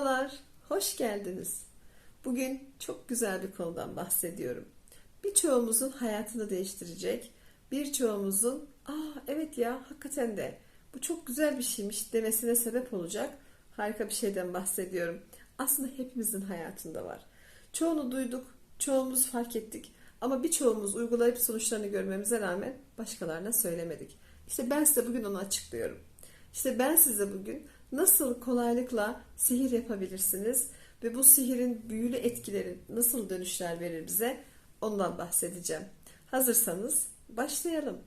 Merhabalar, hoş geldiniz. Bugün çok güzel bir konudan bahsediyorum. Birçoğumuzun hayatını değiştirecek, birçoğumuzun ''Aa evet ya hakikaten de bu çok güzel bir şeymiş'' demesine sebep olacak harika bir şeyden bahsediyorum. Aslında hepimizin hayatında var. Çoğunu duyduk, çoğumuz fark ettik ama birçoğumuz uygulayıp sonuçlarını görmemize rağmen başkalarına söylemedik. İşte ben size bugün onu açıklıyorum. İşte ben size bugün nasıl kolaylıkla sihir yapabilirsiniz ve bu sihirin büyülü etkileri nasıl dönüşler verir bize ondan bahsedeceğim. Hazırsanız başlayalım.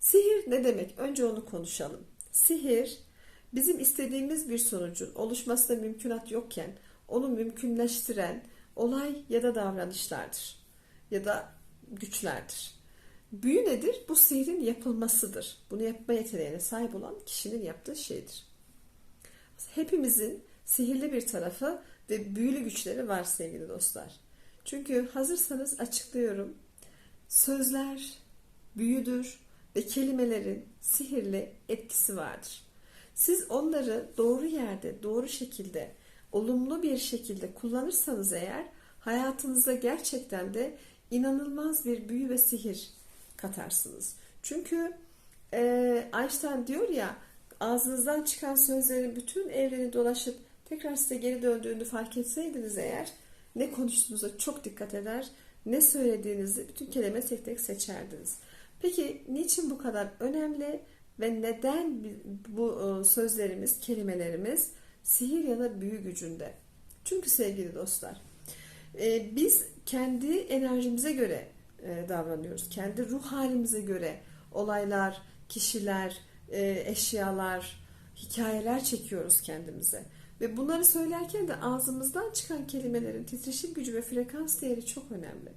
Sihir ne demek? Önce onu konuşalım. Sihir bizim istediğimiz bir sonucun oluşmasına mümkünat yokken onu mümkünleştiren olay ya da davranışlardır ya da güçlerdir. Büyü nedir? Bu sihrin yapılmasıdır. Bunu yapma yeteneğine sahip olan kişinin yaptığı şeydir. Hepimizin sihirli bir tarafı ve büyülü güçleri var sevgili dostlar. Çünkü hazırsanız açıklıyorum. Sözler büyüdür ve kelimelerin sihirli etkisi vardır. Siz onları doğru yerde, doğru şekilde, olumlu bir şekilde kullanırsanız eğer hayatınıza gerçekten de inanılmaz bir büyü ve sihir katarsınız. Çünkü e, Einstein diyor ya ağzınızdan çıkan sözlerin bütün evreni dolaşıp tekrar size geri döndüğünü fark etseydiniz eğer ne konuştuğunuza çok dikkat eder, ne söylediğinizi bütün kelime tek tek seçerdiniz. Peki niçin bu kadar önemli ve neden bu e, sözlerimiz, kelimelerimiz sihir ya da büyü gücünde? Çünkü sevgili dostlar, e, biz kendi enerjimize göre e, davranıyoruz. Kendi ruh halimize göre olaylar, kişiler, eşyalar, hikayeler çekiyoruz kendimize. Ve bunları söylerken de ağzımızdan çıkan kelimelerin titreşim gücü ve frekans değeri çok önemli.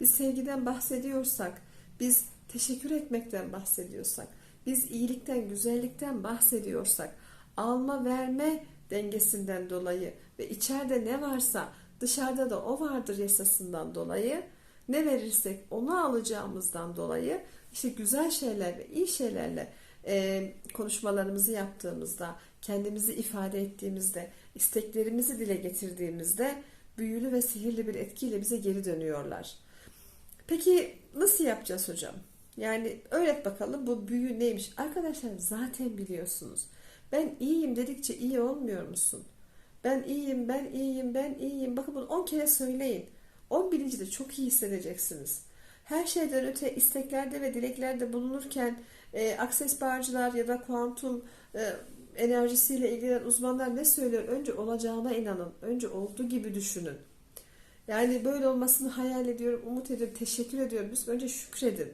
Biz sevgiden bahsediyorsak, biz teşekkür etmekten bahsediyorsak, biz iyilikten, güzellikten bahsediyorsak, alma verme dengesinden dolayı ve içeride ne varsa dışarıda da o vardır yasasından dolayı ne verirsek onu alacağımızdan dolayı işte güzel şeyler ve iyi şeylerle e, konuşmalarımızı yaptığımızda, kendimizi ifade ettiğimizde, isteklerimizi dile getirdiğimizde büyülü ve sihirli bir etkiyle bize geri dönüyorlar. Peki nasıl yapacağız hocam? Yani öğret bakalım bu büyü neymiş? Arkadaşlar zaten biliyorsunuz. Ben iyiyim dedikçe iyi olmuyor musun? Ben iyiyim, ben iyiyim, ben iyiyim. Bakın bunu 10 kere söyleyin. 11. de çok iyi hissedeceksiniz. Her şeyden öte isteklerde ve dileklerde bulunurken e, akses bağcılar ya da kuantum e, enerjisiyle ilgilenen uzmanlar ne söylüyor? Önce olacağına inanın. Önce olduğu gibi düşünün. Yani böyle olmasını hayal ediyorum, umut ediyorum, teşekkür ediyorum. Biz önce şükredin.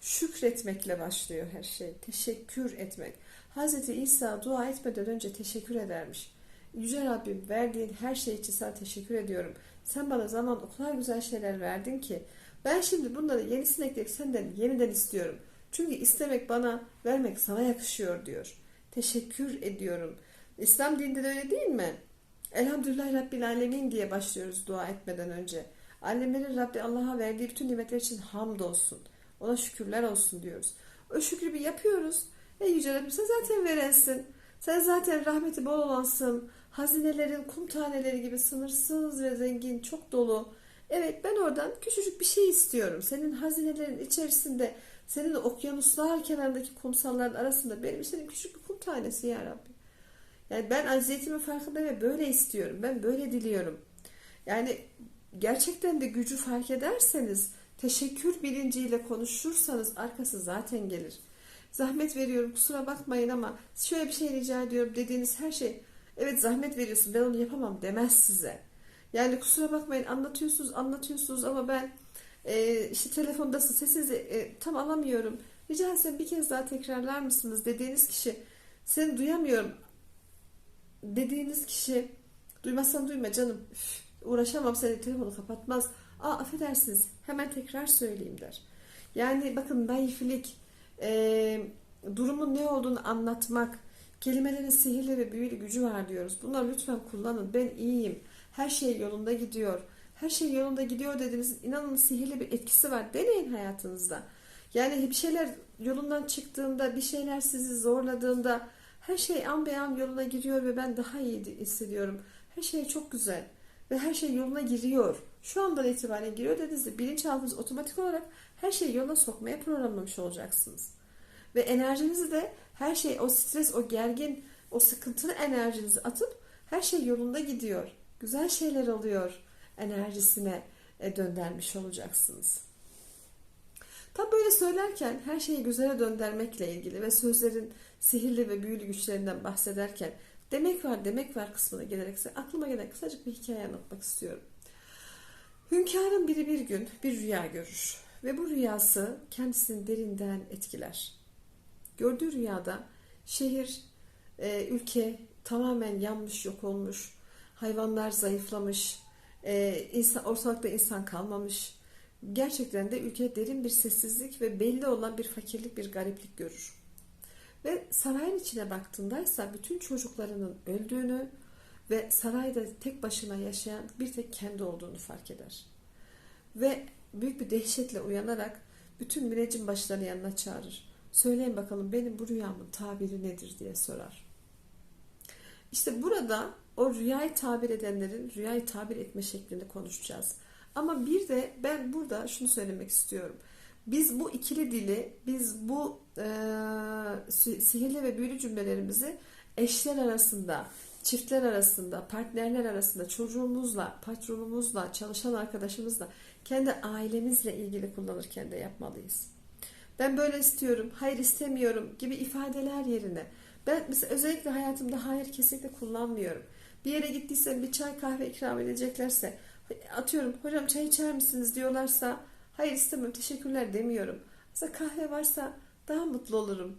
Şükretmekle başlıyor her şey. Teşekkür etmek. Hazreti İsa dua etmeden önce teşekkür edermiş. Yüce Rabbim verdiğin her şey için sana teşekkür ediyorum. Sen bana zaman o kadar güzel şeyler verdin ki ben şimdi bunları yenisini ekleyip senden yeniden istiyorum. Çünkü istemek bana, vermek sana yakışıyor diyor. Teşekkür ediyorum. İslam dininde de öyle değil mi? Elhamdülillah Rabbil Alemin diye başlıyoruz dua etmeden önce. Alemlerin Rabbi Allah'a verdiği bütün nimetler için hamd olsun. Ona şükürler olsun diyoruz. O şükrü bir yapıyoruz. E Yüce Rabbim sen zaten verensin. Sen zaten rahmeti bol olansın. Hazinelerin kum taneleri gibi sınırsız ve zengin, çok dolu. Evet ben oradan küçücük bir şey istiyorum. Senin hazinelerin içerisinde, senin okyanuslar kenarındaki kumsalların arasında benim senin küçük bir kum tanesi ya Rabbi. Yani ben aziyetimin farkında ve böyle istiyorum. Ben böyle diliyorum. Yani gerçekten de gücü fark ederseniz, teşekkür bilinciyle konuşursanız arkası zaten gelir. Zahmet veriyorum kusura bakmayın ama şöyle bir şey rica ediyorum dediğiniz her şey evet zahmet veriyorsun ben onu yapamam demez size. Yani kusura bakmayın anlatıyorsunuz anlatıyorsunuz ama ben e, işte telefondasın sesinizi e, tam alamıyorum. Rica etsem bir kez daha tekrarlar mısınız dediğiniz kişi seni duyamıyorum dediğiniz kişi duymazsan duyma canım Üf, uğraşamam seni telefonu kapatmaz. Aa affedersiniz hemen tekrar söyleyeyim der. Yani bakın naiflik e, durumun ne olduğunu anlatmak kelimelerin sihirli ve büyülü gücü var diyoruz. Bunları lütfen kullanın. Ben iyiyim her şey yolunda gidiyor. Her şey yolunda gidiyor dediniz. İnanın sihirli bir etkisi var. Deneyin hayatınızda. Yani bir şeyler yolundan çıktığında, bir şeyler sizi zorladığında Her şey an be an yoluna giriyor ve ben daha iyi hissediyorum. Her şey çok güzel ve her şey yoluna giriyor. Şu andan itibaren giriyor dediğinizde bilinçaltınız otomatik olarak her şeyi yoluna sokmaya programlamış olacaksınız. Ve enerjinizi de her şey o stres, o gergin, o sıkıntılı enerjinizi atıp her şey yolunda gidiyor. Güzel şeyler oluyor enerjisine e, döndürmüş olacaksınız. Tam böyle söylerken her şeyi güzele döndürmekle ilgili ve sözlerin sihirli ve büyülü güçlerinden bahsederken demek var demek var kısmına gelerek aklıma gelen kısacık bir hikaye anlatmak istiyorum. Hünkârın biri bir gün bir rüya görür ve bu rüyası kendisini derinden etkiler. Gördüğü rüyada şehir, e, ülke tamamen yanmış, yok olmuş, hayvanlar zayıflamış, e, insan, ortalıkta insan kalmamış. Gerçekten de ülkede derin bir sessizlik ve belli olan bir fakirlik, bir gariplik görür. Ve sarayın içine baktığındaysa bütün çocuklarının öldüğünü ve sarayda tek başına yaşayan bir tek kendi olduğunu fark eder. Ve büyük bir dehşetle uyanarak bütün müneccim başlarını yanına çağırır. Söyleyin bakalım benim bu rüyamın tabiri nedir diye sorar. İşte burada o rüyayı tabir edenlerin rüyayı tabir etme şeklinde konuşacağız. Ama bir de ben burada şunu söylemek istiyorum. Biz bu ikili dili, biz bu e, sihirli ve büyülü cümlelerimizi eşler arasında, çiftler arasında, partnerler arasında, çocuğumuzla, patronumuzla, çalışan arkadaşımızla, kendi ailemizle ilgili kullanırken de yapmalıyız. Ben böyle istiyorum, hayır istemiyorum gibi ifadeler yerine ben mesela özellikle hayatımda hayır kesinlikle kullanmıyorum. Bir yere gittiysem bir çay kahve ikram edeceklerse atıyorum hocam çay içer misiniz diyorlarsa hayır istemem teşekkürler demiyorum. Mesela kahve varsa daha mutlu olurum.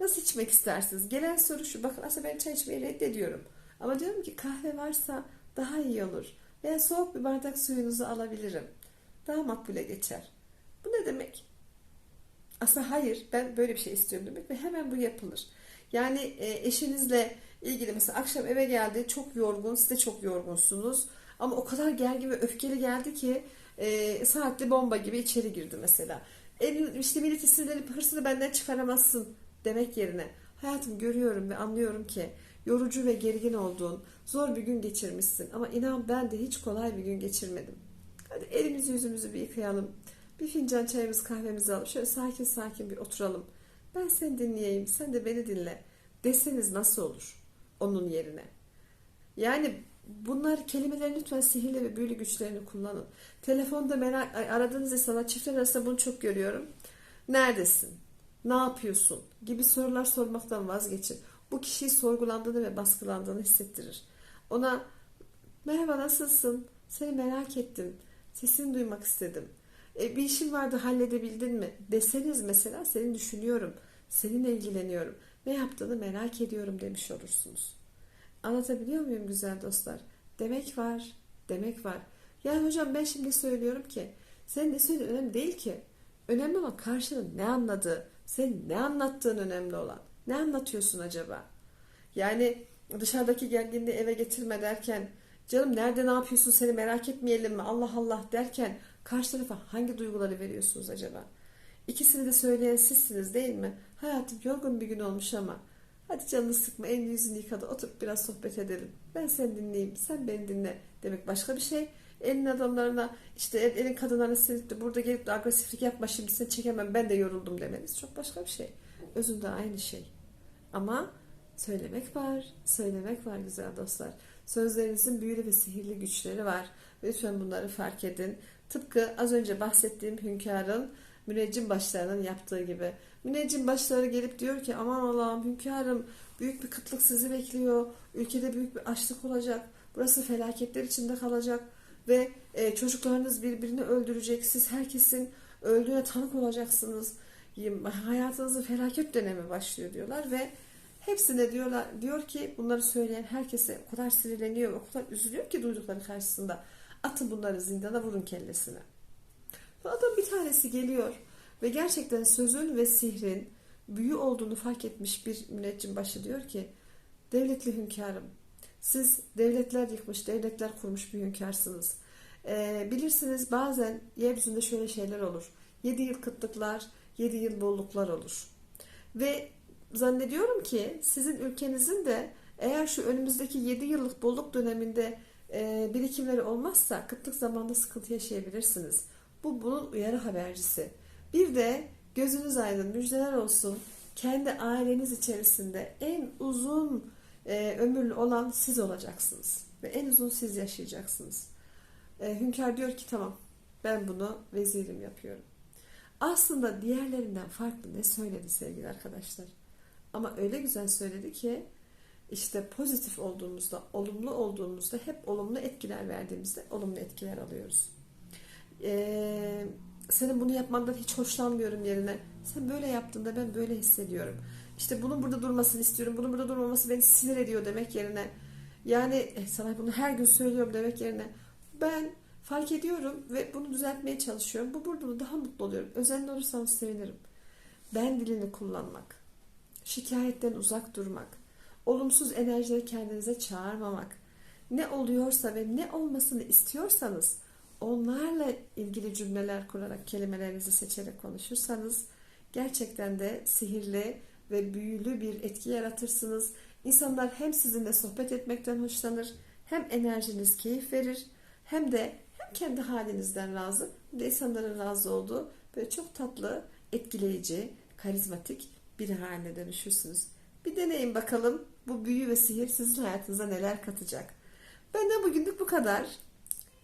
Nasıl içmek istersiniz? Gelen soru şu bakın aslında ben çay içmeyi reddediyorum. Ama diyorum ki kahve varsa daha iyi olur. Veya soğuk bir bardak suyunuzu alabilirim. Daha makbule geçer. Bu ne demek? Aslında hayır ben böyle bir şey istiyorum demek ve hemen bu yapılır. Yani e, eşinizle ilgili mesela akşam eve geldi çok yorgun siz de çok yorgunsunuz ama o kadar gergin ve öfkeli geldi ki e, saatli bomba gibi içeri girdi mesela. Elin, işte milleti sinirlenip hırsını benden çıkaramazsın demek yerine hayatım görüyorum ve anlıyorum ki yorucu ve gergin olduğun zor bir gün geçirmişsin ama inan ben de hiç kolay bir gün geçirmedim. Hadi elimizi yüzümüzü bir yıkayalım. Bir fincan çayımız kahvemizi alıp şöyle sakin sakin bir oturalım. Ben seni dinleyeyim, sen de beni dinle deseniz nasıl olur onun yerine? Yani bunlar kelimelerin lütfen sihirli ve büyülü güçlerini kullanın. Telefonda merak aradığınız insana çiftler arasında bunu çok görüyorum. Neredesin? Ne yapıyorsun? gibi sorular sormaktan vazgeçin. Bu kişiyi sorgulandığını ve baskılandığını hissettirir. Ona merhaba nasılsın? Seni merak ettim. Sesini duymak istedim. E, bir işin vardı halledebildin mi? Deseniz mesela seni düşünüyorum. Seninle ilgileniyorum. Ne yaptığını merak ediyorum demiş olursunuz. Anlatabiliyor muyum güzel dostlar? Demek var, demek var. Yani hocam ben şimdi söylüyorum ki senin ne söylediğin önemli değil ki. Önemli olan karşının ne anladığı, senin ne anlattığın önemli olan. Ne anlatıyorsun acaba? Yani dışarıdaki gerginliği eve getirme derken canım nerede ne yapıyorsun seni merak etmeyelim mi Allah Allah derken karşı tarafa hangi duyguları veriyorsunuz acaba? İkisini de söyleyen sizsiniz değil mi? Hayatım yorgun bir gün olmuş ama hadi canını sıkma elini yüzünü yıkadı oturup biraz sohbet edelim. Ben seni dinleyeyim sen beni dinle demek başka bir şey. Elin adamlarına işte elin kadınlarına sinirip de burada gelip de agresiflik yapma şimdi seni çekemem ben de yoruldum demeniz çok başka bir şey. Özünde aynı şey. Ama söylemek var, söylemek var güzel dostlar. Sözlerinizin büyülü ve sihirli güçleri var. Lütfen bunları fark edin. Tıpkı az önce bahsettiğim hünkârın müneccim başlarının yaptığı gibi. Müneccim başları gelip diyor ki aman Allah'ım hünkârım büyük bir kıtlık sizi bekliyor. Ülkede büyük bir açlık olacak. Burası felaketler içinde kalacak. Ve e, çocuklarınız birbirini öldürecek. Siz herkesin öldüğüne tanık olacaksınız. Hayatınızın felaket dönemi başlıyor diyorlar ve hepsine diyorlar diyor ki bunları söyleyen herkese o kadar sinirleniyor o kadar üzülüyor ki duydukları karşısında atın bunları zindana vurun kellesine. Adam bir tanesi geliyor ve gerçekten sözün ve sihrin büyü olduğunu fark etmiş bir müneccim başı diyor ki devletli hünkârım siz devletler yıkmış, devletler kurmuş bir hünkârsınız. Ee, bilirsiniz bazen yeryüzünde şöyle şeyler olur. Yedi yıl kıtlıklar, yedi yıl bolluklar olur. Ve zannediyorum ki sizin ülkenizin de eğer şu önümüzdeki 7 yıllık bolluk döneminde birikimleri olmazsa kıtlık zamanında sıkıntı yaşayabilirsiniz. Bu bunun uyarı habercisi. Bir de gözünüz aydın müjdeler olsun. Kendi aileniz içerisinde en uzun e, ömürlü olan siz olacaksınız. Ve en uzun siz yaşayacaksınız. E, hünkâr diyor ki tamam ben bunu vezirim yapıyorum. Aslında diğerlerinden farklı ne söyledi sevgili arkadaşlar. Ama öyle güzel söyledi ki işte pozitif olduğumuzda, olumlu olduğumuzda hep olumlu etkiler verdiğimizde olumlu etkiler alıyoruz. Ee, senin bunu yapmandan hiç hoşlanmıyorum yerine sen böyle yaptığında ben böyle hissediyorum. İşte bunun burada durmasını istiyorum, bunun burada durmaması beni sinir ediyor demek yerine yani "Eh, sana bunu her gün söylüyorum demek yerine ben fark ediyorum ve bunu düzeltmeye çalışıyorum. Bu burada da daha mutlu oluyorum. Özenli olursanız sevinirim. Ben dilini kullanmak, şikayetten uzak durmak, olumsuz enerjileri kendinize çağırmamak, ne oluyorsa ve ne olmasını istiyorsanız onlarla ilgili cümleler kurarak kelimelerinizi seçerek konuşursanız gerçekten de sihirli ve büyülü bir etki yaratırsınız. İnsanlar hem sizinle sohbet etmekten hoşlanır, hem enerjiniz keyif verir, hem de hem kendi halinizden razı, hem de insanların razı olduğu böyle çok tatlı, etkileyici, karizmatik biri haline dönüşürsünüz. Bir deneyin bakalım bu büyü ve sihir sizin hayatınıza neler katacak. Benden bugünlük bu kadar.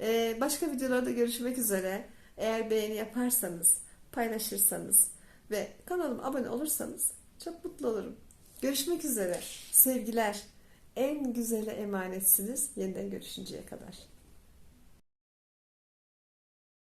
Ee, başka videolarda görüşmek üzere. Eğer beğeni yaparsanız, paylaşırsanız ve kanalıma abone olursanız çok mutlu olurum. Görüşmek üzere. Sevgiler. En güzele emanetsiniz. Yeniden görüşünceye kadar.